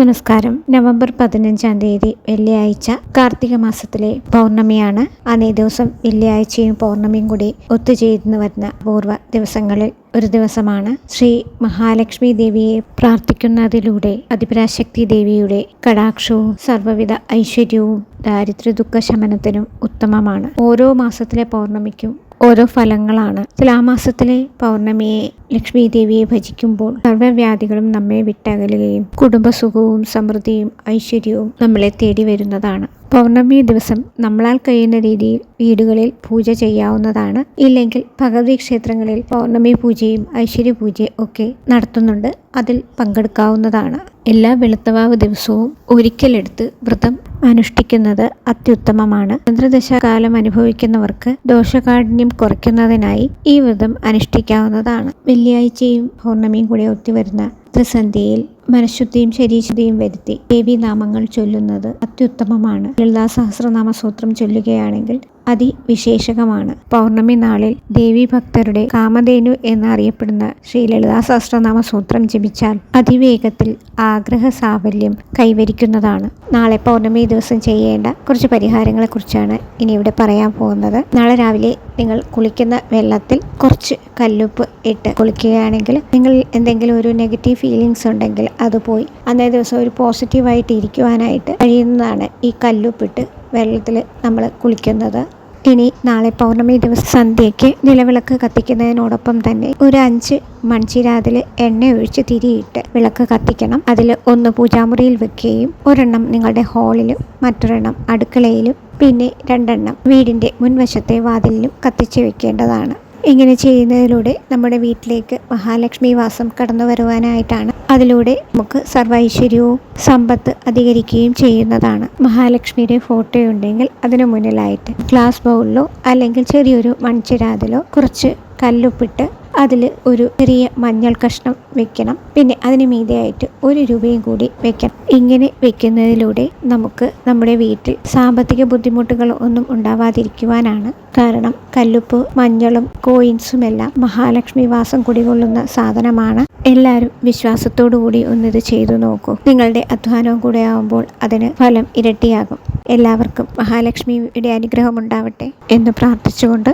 നമസ്കാരം. നവംബർ പതിനഞ്ചാം തീയതി വെള്ളിയാഴ്ച കാർത്തിക മാസത്തിലെ പൗർണമിയാണ്. അന്നേ ദിവസം വെള്ളിയാഴ്ചയും പൗർണമിയും കൂടി ഒത്തുചേർന്ന് വരുന്ന പൂർവ ദിവസങ്ങളിൽ ഒരു ദിവസമാണ്. ശ്രീ മഹാലക്ഷ്മി ദേവിയെ പ്രാർത്ഥിക്കുന്നതിലൂടെ അതിപരാശക്തി ദേവിയുടെ കടാക്ഷവും സർവവിധ ഐശ്വര്യവും ദാരിദ്ര്യ ദുഃഖ ശമനത്തിനും ഉത്തമമാണ്. ഓരോ മാസത്തിലെ പൗർണമിക്കും ഓരോ ഫലങ്ങളാണ്. തുലാമാസത്തിലെ പൗർണമിയെ ലക്ഷ്മി ദേവിയെ ഭജിക്കുമ്പോൾ സർവവ്യാധികളും നമ്മെ വിട്ടകലുകയും കുടുംബസുഖവും സമൃദ്ധിയും ഐശ്വര്യവും നമ്മളെ തേടി വരുന്നതാണ് പൗർണമി ദിവസം നമ്മളാൽ കഴിയുന്ന രീതിയിൽ വീടുകളിൽ പൂജ ചെയ്യാവുന്നതാണ്. ഇല്ലെങ്കിൽ ഭഗവതി ക്ഷേത്രങ്ങളിൽ പൗർണമി പൂജയും ഐശ്വര്യ പൂജയും ഒക്കെ നടത്തുന്നുണ്ട്. അതിൽ പങ്കെടുക്കാവുന്നതാണ്. എല്ലാ വെളുത്തവാവ് ദിവസവും ഒരിക്കലെടുത്ത് വ്രതം അനുഷ്ഠിക്കുന്നത് അത്യുത്തമമാണ്. ചന്ദ്രദശാകാലം അനുഭവിക്കുന്നവർക്ക് ദോഷകാഠിന്യം കുറയ്ക്കുന്നതിനായി ഈ വ്രതം അനുഷ്ഠിക്കാവുന്നതാണ്. വെള്ളിയാഴ്ചയും പൗർണമിയും കൂടി ഒത്തുവരുന്ന ത്രിസന്ധ്യയിൽ മനഃശുദ്ധിയും ശരീശുദ്ധിയും വരുത്തി ദേവി നാമങ്ങൾ ചൊല്ലുന്നത് അത്യുത്തമമാണ്. ലളിതാ സഹസ്രനാമ സൂത്രം ചൊല്ലുകയാണെങ്കിൽ അതിവിശേഷകമാണ്. പൗർണമി നാളിൽ ദേവി ഭക്തരുടെ കാമധേനു എന്നറിയപ്പെടുന്ന ശ്രീ ലളിതാ സഹസ്രനാമ സൂത്രം ജപിച്ചാൽ അതിവേഗത്തിൽ ആഗ്രഹ സാഫല്യം കൈവരിക്കുന്നതാണ്. നാളെ പൗർണമി ദിവസം ചെയ്യേണ്ട കുറച്ച് പരിഹാരങ്ങളെ കുറിച്ചാണ് ഇനി ഇവിടെ പറയാൻ പോകുന്നത്. നാളെ രാവിലെ നിങ്ങൾ കുളിക്കുന്ന വെള്ളത്തിൽ കുറച്ച് കല്ലുപ്പ് ഇട്ട് കുളിക്കുകയാണെങ്കിൽ നിങ്ങൾ എന്തെങ്കിലും ഒരു നെഗറ്റീവ് ഫീലിംഗ്സ് ഉണ്ടെങ്കിൽ അത് പോയി അന്നേ ദിവസം ഒരു പോസിറ്റീവായിട്ട് ഇരിക്കുവാനായിട്ട് കഴിയുന്നതാണ് ഈ കല്ലുപ്പിട്ട് വെള്ളത്തിൽ നമ്മൾ കുളിക്കുന്നത്. ഇനി നാളെ പൗർണമി ദിവസം സന്ധ്യയ്ക്ക് നിലവിളക്ക് കത്തിക്കുന്നതിനോടൊപ്പം തന്നെ ഒരു അഞ്ച് മൺചിരാതിൽ എണ്ണ ഒഴിച്ച് തിരിയിട്ട് വിളക്ക് കത്തിക്കണം. അതിൽ ഒന്ന് പൂജാമുറിയിൽ വെക്കുകയും ഒരെണ്ണം നിങ്ങളുടെ ഹാളിലും മറ്റൊരെണ്ണം അടുക്കളയിലും പിന്നെ രണ്ടെണ്ണം വീടിന്റെ മുൻവശത്തെ വാതിലിലും കത്തിച്ച് വെക്കേണ്ടതാണ്. ഇങ്ങനെ ചെയ്യുന്നതിലൂടെ നമ്മുടെ വീട്ടിലേക്ക് മഹാലക്ഷ്മി വാസം കടന്നു വരുവാനായിട്ടാണ്. അതിലൂടെ നമുക്ക് സർവൈശ്വര്യവും സമ്പത്ത് അധികരിക്കുകയും ചെയ്യുന്നതാണ്. മഹാലക്ഷ്മിയുടെ ഫോട്ടോ ഉണ്ടെങ്കിൽ അതിനു മുന്നിലായിട്ട് ഗ്ലാസ് ബൗളിലോ അല്ലെങ്കിൽ ചെറിയൊരു മൺചിരാതിലോ കുറച്ച് കല്ലുപ്പിട്ട് അതിൽ ഒരു ചെറിയ മഞ്ഞൾ കഷ്ണം വെക്കണം. പിന്നെ അതിന് മീതെയായിട്ട് ഒരു രൂപയും കൂടി വെക്കണം. ഇങ്ങനെ വെക്കുന്നതിലൂടെ നമുക്ക് നമ്മുടെ വീട്ടിൽ സാമ്പത്തിക ബുദ്ധിമുട്ടുകൾ ഒന്നും ഉണ്ടാവാതിരിക്കുവാനാണ് കാരണം കല്ലുപ്പ് മഞ്ഞളും കോയിൻസും എല്ലാം മഹാലക്ഷ്മി വാസം കുടികൊള്ളുന്ന സാധനമാണ്. എല്ലാവരും വിശ്വാസത്തോടു കൂടി ഒന്നിത് ചെയ്തു നോക്കൂ. നിങ്ങളുടെ അധ്വാനവും കൂടെ ആവുമ്പോൾ അതിന് ഫലം ഇരട്ടിയാകും. എല്ലാവർക്കും മഹാലക്ഷ്മിയുടെ അനുഗ്രഹം ഉണ്ടാവട്ടെ എന്ന് പ്രാർത്ഥിച്ചുകൊണ്ട്